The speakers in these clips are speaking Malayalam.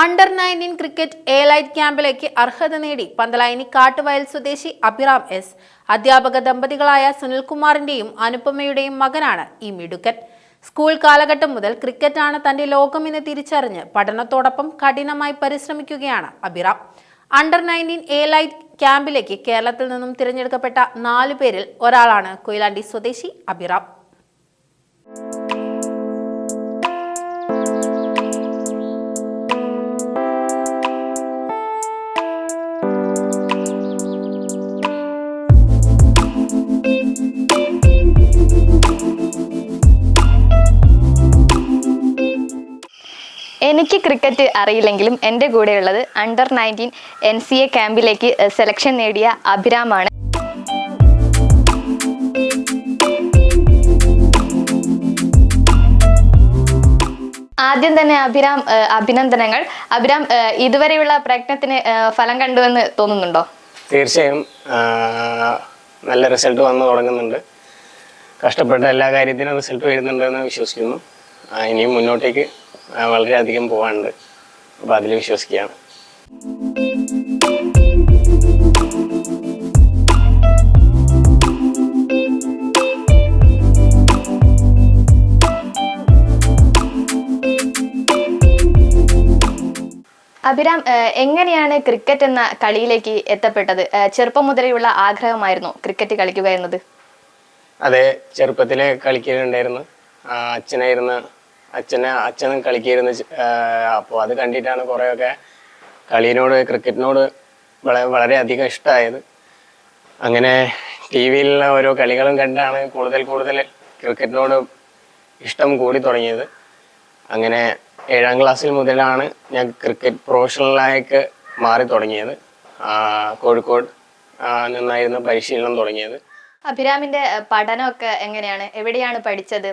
Under nineteen cricket elite ക്യാമ്പിലേക്ക് അർഹത നേടി പന്തലായനി കാട്ടുവയൽ സ്വദേശി അഭിറാം എസ്. അധ്യാപക ദമ്പതികളായ സുനിൽകുമാറിന്റെയും അനുപമയുടെയും മകനാണ് ഈ മിടുക്കൻ. സ്കൂൾ കാലഘട്ടം മുതൽ ക്രിക്കറ്റാണ് തന്റെ ലോകമെന്ന് തിരിച്ചറിഞ്ഞ് പഠനത്തോടൊപ്പം കഠിനമായി പരിശ്രമിക്കുകയാണ് Abhiram. Under nineteen elite ക്യാമ്പിലേക്ക് കേരളത്തിൽ നിന്നും തിരഞ്ഞെടുക്കപ്പെട്ട നാലു പേരിൽ ഒരാളാണ് കൊയിലാണ്ടി സ്വദേശി അഭിറാം. എനിക്ക് ക്രിക്കറ്റ് അറിയില്ലെങ്കിലും എന്റെ കൂടെയുള്ളത് under nineteen N C A ക്യാമ്പിലേക്ക് സെലക്ഷൻ നേടിയ അഭിരാമാണ്. ആദ്യം തന്നെ അഭിരാം അഭിനന്ദനങ്ങൾ. അഭിരാം ഇതുവരെയുള്ള പ്രയത്നത്തിന് ഫലം കണ്ടുവെന്ന് തോന്നുന്നുണ്ടോ? തീർച്ചയായും നല്ല റിസൾട്ട് വന്നു തുടങ്ങുന്നുണ്ട്. കഷ്ടപ്പെട്ട എല്ലാ കാര്യത്തിനും റിസൾട്ട് വരുന്നുണ്ടെന്ന് വിശ്വസിക്കുന്നു. ഇനിയും മുന്നോട്ടേക്ക് വളരെയധികം പോകാനുണ്ട് അപ്പോൾ അതിൽ വിശ്വസിക്കുകയാണ്. അഭിരാം എങ്ങനെയാണ് ക്രിക്കറ്റ് എന്ന കളിയിലേക്ക് എത്തപ്പെട്ടത്? ചെറുപ്പം മുതലെയുള്ള ആഗ്രഹമായിരുന്നു ക്രിക്കറ്റ് കളിക്കുക എന്നത്. അതെ ചെറുപ്പത്തിലെ കളിക്കുകയുണ്ടായിരുന്നു അച്ഛനായിരുന്നു അച്ഛനെ അച്ഛനും കളിക്കായിരുന്നു അപ്പോൾ അത് കണ്ടിട്ടാണ് കുറേയൊക്കെ കളിയിനോട് ക്രിക്കറ്റിനോട് വളരെ വളരെയധികം ഇഷ്ടമായത് അങ്ങനെ ടി വിയിലുള്ള ഓരോ കളികളും കണ്ടാണ് കൂടുതൽ കൂടുതൽ ക്രിക്കറ്റിനോട് ഇഷ്ടം കൂടി തുടങ്ങിയത്. അങ്ങനെ ഏഴാം ക്ലാസ്സിൽ മുതലാണ് ഞാൻ ക്രിക്കറ്റ് പ്രൊഫഷണലായിട്ട് മാറി തുടങ്ങിയത്. കോഴിക്കോട് നിന്നായിരുന്നു പരിശീലനം തുടങ്ങിയത്. അഭിരാമിന്റെ പഠനമൊക്കെ എങ്ങനെയാണ്? എവിടെയാണ് പഠിച്ചത്?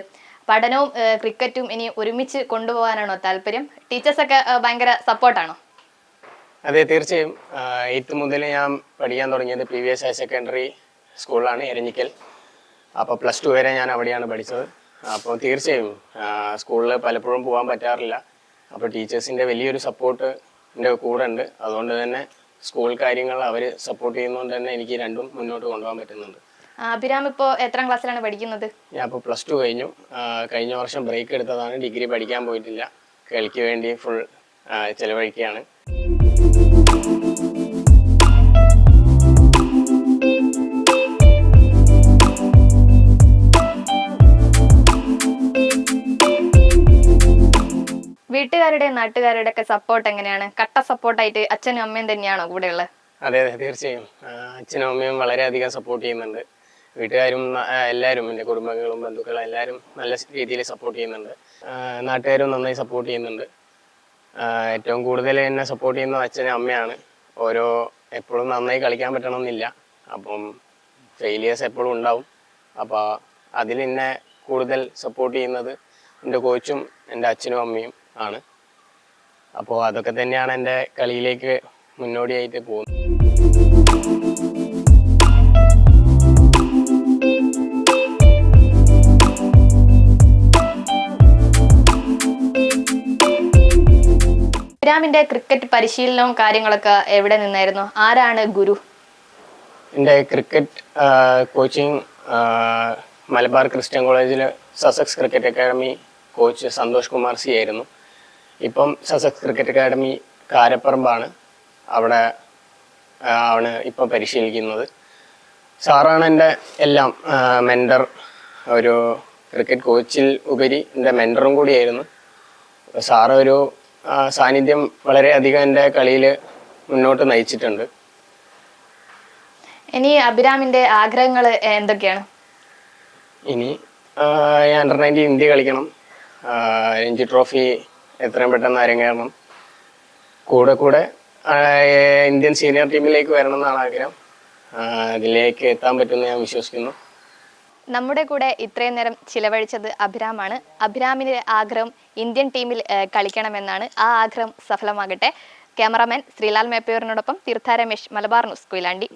പഠനവും ക്രിക്കറ്റും ഇനി ഒരുമിച്ച് കൊണ്ടുപോകാനാണോ താല്പര്യം? ടീച്ചേഴ്സൊക്കെ ഭയങ്കര സപ്പോർട്ടാണോ? അതെ തീർച്ചയായും. എയ്ത്ത് മുതൽ ഞാൻ പഠിക്കാൻ തുടങ്ങിയത് P V S higher secondary സ്കൂളിലാണ് എരഞ്ഞിക്കൽ. അപ്പോൾ പ്ലസ് ടു വരെ ഞാൻ അവിടെയാണ് പഠിച്ചത്. അപ്പോൾ തീർച്ചയായും സ്കൂളിൽ പലപ്പോഴും പോകാൻ പറ്റാറില്ല. അപ്പോൾ ടീച്ചേഴ്സിന്റെ വലിയൊരു സപ്പോർട്ട് എന്റെ കൂടെ ഉണ്ട്. അതുകൊണ്ട് തന്നെ സ്കൂൾ കാര്യങ്ങൾ അവർ സപ്പോർട്ട് ചെയ്യുന്നതുകൊണ്ട് തന്നെ എനിക്ക് രണ്ടും മുന്നോട്ട് കൊണ്ടുപോകാൻ പറ്റുന്നുണ്ട്. അഭിരാം ഇപ്പോ എത്രാം ക്ലാസ്സിലാണ് പഠിക്കുന്നത്? ഞാൻ ഇപ്പോ പ്ലസ് ടു കഴിഞ്ഞു. കഴിഞ്ഞ വർഷം ബ്രേക്ക് എടുത്തതാണ്. ഡിഗ്രി പഠിക്കാൻ പോയിട്ടില്ല. കളിക്ക് വേണ്ടി ഫുൾ ചിലവഴിക്കുകയാണ്. വീട്ടുകാരുടെ നാട്ടുകാരുടെ ഒക്കെ സപ്പോർട്ട് എങ്ങനെയാണ്? കട്ട സപ്പോർട്ടായിട്ട് അച്ഛനും അമ്മയും തന്നെയാണോ കൂടെയുള്ളത്? അതെ അതെ തീർച്ചയായും. അച്ഛനും അമ്മയും വളരെയധികം സപ്പോർട്ട് ചെയ്യുന്നുണ്ട്. വീട്ടുകാരും എല്ലാവരും എന്റെ കുടുംബങ്ങളും ബന്ധുക്കളും എല്ലാവരും നല്ല രീതിയിൽ സപ്പോർട്ട് ചെയ്യുന്നുണ്ട്. നാട്ടുകാരും നന്നായി സപ്പോർട്ട് ചെയ്യുന്നുണ്ട്. ഏറ്റവും കൂടുതൽ എന്നെ സപ്പോർട്ട് ചെയ്യുന്ന അച്ഛനും അമ്മയാണ്. ഓരോ എപ്പോഴും നന്നായി കളിക്കാൻ പറ്റണമെന്നില്ല. അപ്പം ഫെയിലിയേഴ്സ് എപ്പോഴും ഉണ്ടാവും. അപ്പോൾ അതിൽ എന്നെ കൂടുതൽ സപ്പോർട്ട് ചെയ്യുന്നത് എന്റെ കോച്ചും എന്റെ അച്ഛനും അമ്മയും ആണ്. അപ്പോൾ അതൊക്കെ തന്നെയാണ് എന്റെ കളിയിലേക്ക് മുന്നോടിയായിട്ട് പോകുന്നത്. അഭിരാമിന്റെ ക്രിക്കറ്റ് പരിശീലനവും കാര്യങ്ങളൊക്കെ എവിടെ നിന്നായിരുന്നു? ആരാണ് ഗുരു? എന്റെ ക്രിക്കറ്റ് കോച്ചിങ് മലബാർ ക്രിസ്ത്യൻ കോളേജിൽ Sussex cricket academy coach Santhosh Kumar C ആയിരുന്നു. ഇപ്പം സസക്സ് ക്രിക്കറ്റ് അക്കാഡമി കാരപ്പറമ്പാണ്. അവിടെ ആണ് ഇപ്പം പരിശീലിക്കുന്നത്. സാറാണ് എന്റെ എല്ലാം മെന്റർ ഒരു ക്രിക്കറ്റ് കോച്ചിൽ ഉപരി എന്റെ മെന്ററും കൂടിയായിരുന്നു. സാറ് ഒരു സാന്നിധ്യം വളരെയധികം എന്റെ കളിയിൽ മുന്നോട്ട് നയിച്ചിട്ടുണ്ട്. ഇനി അഭിരാമിന്റെ ആഗ്രഹങ്ങൾ എന്തൊക്കെയാണ്? ഇനി അണ്ടർ നയന്റീൻ ഇന്ത്യ കളിക്കണം. രഞ്ജി ട്രോഫി എത്രയും പെട്ടെന്ന് അരങ്ങേറണം. കൂടെ കൂടെ ഇന്ത്യൻ സീനിയർ ടീമിലേക്ക് വരണം എന്നാണ് ആഗ്രഹം. അതിലേക്ക് എത്താൻ പറ്റുമെന്ന് ഞാൻ വിശ്വസിക്കുന്നു. നമ്മുടെ കൂടെ ഇത്രയും നേരം ചിലവഴിച്ചത് അഭിരാമാണ്. അഭിരാമിന്റെ ആഗ്രഹം ഇന്ത്യൻ ടീമിൽ കളിക്കണമെന്നാണ്. ആ ആഗ്രഹം സഫലമാകട്ടെ. ക്യാമറാമാൻ ശ്രീലാൽ മേപ്പയൂരിനോടൊപ്പം തീർത്ഥ രമേശ് മലബാർ ന്യൂസ് കൊയിലാണ്ടി.